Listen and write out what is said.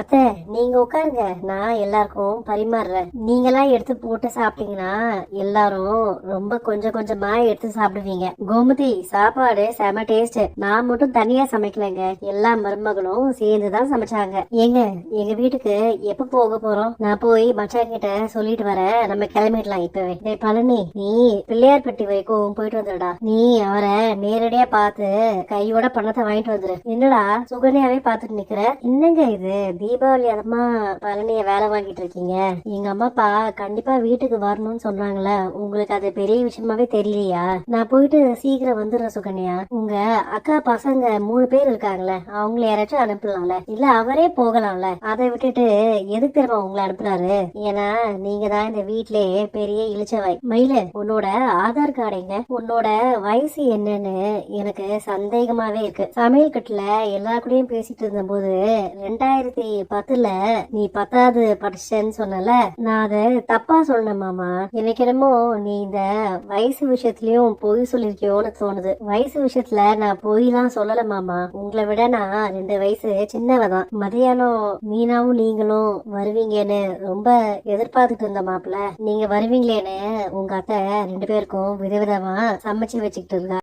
அத்தை நீங்க உட்காருங்க. நான் எல்லாருக்கும் பரிமாறுறேன். நீங்களாம் எடுத்து போட்டு சாப்பிட்டீங்கன்னா எல்லாரும் ரொம்ப கொஞ்சம் கொஞ்சமா எடுத்து சாப்பிடுவீங்க. கோமதி சாப்பாடு செம டேஸ்ட் நான் மட்டும் தனியா சமைக்கலைங்க. எல்லா மருமகளும் சேர்ந்து தான் சமைச்சாங்க. ஏங்க எங்க வீட்டுக்கு எப்ப போக போறோம்? நான் போய் மச்சான் கிட்ட சொல்லிட்டு வரேன். நம்ம கிளம்பிடலாம் இப்பவே. டேய் பழனி நீ பிள்ளையார்பட்டி வரைக்கும் போயிட்டு வந்துடா நீ அவரை நேரடியா பார்த்து கையோட பணத்தை வாங்கிட்டு வந்துரு. என்னடா சுகன்யாவே பார்த்துட்டு நிக்கிற? என்னங்க இது? தீபாவளி அதமா பழனிய வேலை வாங்கிட்டு இருக்கீங்க. எங்க அம்மா அப்பா கண்டிப்பா வீட்டுக்கு வரணும்னு சொல்றாங்களே உங்களுக்கு அது பெரிய விஷயமாவே தெரியலையா? நான் போயிட்டு சீக்கிரம் வந்துடுறேன் சுகன்யா. உங்க அக்கா பசங்க மூணு பேர் இருக்காங்களே அவங்கள யாராச்சும் அனுப்பலாம்ல? இல்ல அவரே போகலாம்ல? அதை விட்டுட்டு எதுக்கு தெரியுமா உங்களை அனுப்புறாரு? ஏன்னா நீங்க தான் இந்த வீட்லயே பெரிய இழிச்சவாய். மயில உன்னோட ஆதார் கார்டுங்க உன்னோட வயசு என்னன்னு எனக்கு சந்தேகமாவே இருக்கு. சமையல் கட்டுல எல்லாருக்கூடயும் பேசிட்டு இருந்த போது ரெண்டாயிரத்தி பத்துல நீ பத்தாவது படிச்சேன்னு சொன்னல நான் அதை தப்பா சொன்னேன் மாமா. எனக்கு என்னமோ நீ இந்த வயசு விஷயத்துலயும் பொய் சொல்லிருக்கியோன்னு தோணுது. வயசு விஷயத்துல நான் பொய்லாம் சொல்லல மாமா. உங்களை விட நான் ரெண்டு வயசு சின்னவதான். மதியானம் மீனாவும் நீங்களும் வருவீங்கன்னு ரொம்ப எதிர்பார்த்துட்டு இருந்த மாப்பிள்ள நீங்க வருவீங்களேன்னு உங்க அத்தை ரெண்டு பேருக்கும் விதவிதமா சமைச்சு வச்சுக்கிட்டு இருக்கா